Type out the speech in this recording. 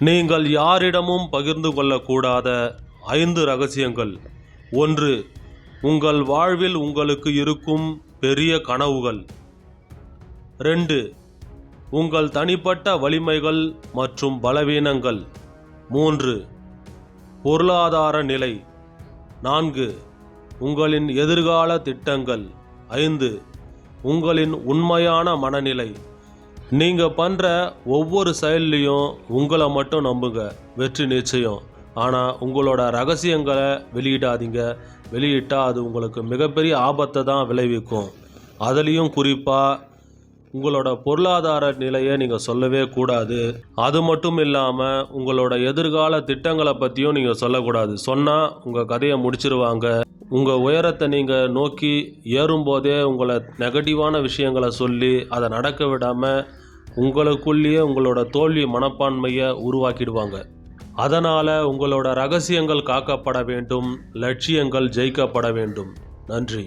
நீங்கள் யாரிடமும் பகிர்ந்து கொள்ளக்கூடாத ஐந்து ரகசியங்கள். ஒன்று உங்கள் வாழ்வில் உங்களுக்கு இருக்கும் பெரிய கனவுகள். ரெண்டு உங்கள் தனிப்பட்ட வலிமைகள் மற்றும் பலவீனங்கள். மூன்று பொருளாதார நிலை. நான்கு உங்களின் எதிர்கால திட்டங்கள். ஐந்து உங்களின் உண்மையான மனநிலை. நீங்கள் பண்ணுற ஒவ்வொரு செயல்லையும் உங்களை மட்டும் நம்புங்க. வெற்றி நிச்சயம். ஆனால் உங்களோட ரகசியங்களை வெளியிடாதீங்க. வெளியிட்டால் அது உங்களுக்கு மிகப்பெரிய ஆபத்தை தான் விளைவிக்கும். அதுலேயும் குறிப்பாக உங்களோட பொருளாதார நிலையை நீங்கள் சொல்லவே கூடாது. அது மட்டும் இல்லாமல் உங்களோட எதிர்கால திட்டங்களை பற்றியும் நீங்கள் சொல்லக்கூடாது. சொன்னால் உங்கள் கதையை முடிச்சிருவாங்க. உங்கள் உயரத்தை நீங்கள் நோக்கி ஏறும்போதே உங்களை நெகட்டிவான விஷயங்களை சொல்லி அதை நடக்க விடாமல் உங்களுக்குள்ளேயே உங்களோட தோல்வி மனப்பான்மையை உருவாக்கிடுவாங்க. அதனால் உங்களோட ரகசியங்கள் காக்கப்பட வேண்டும் லட்சியங்கள் ஜெயிக்கப்பட வேண்டும். நன்றி.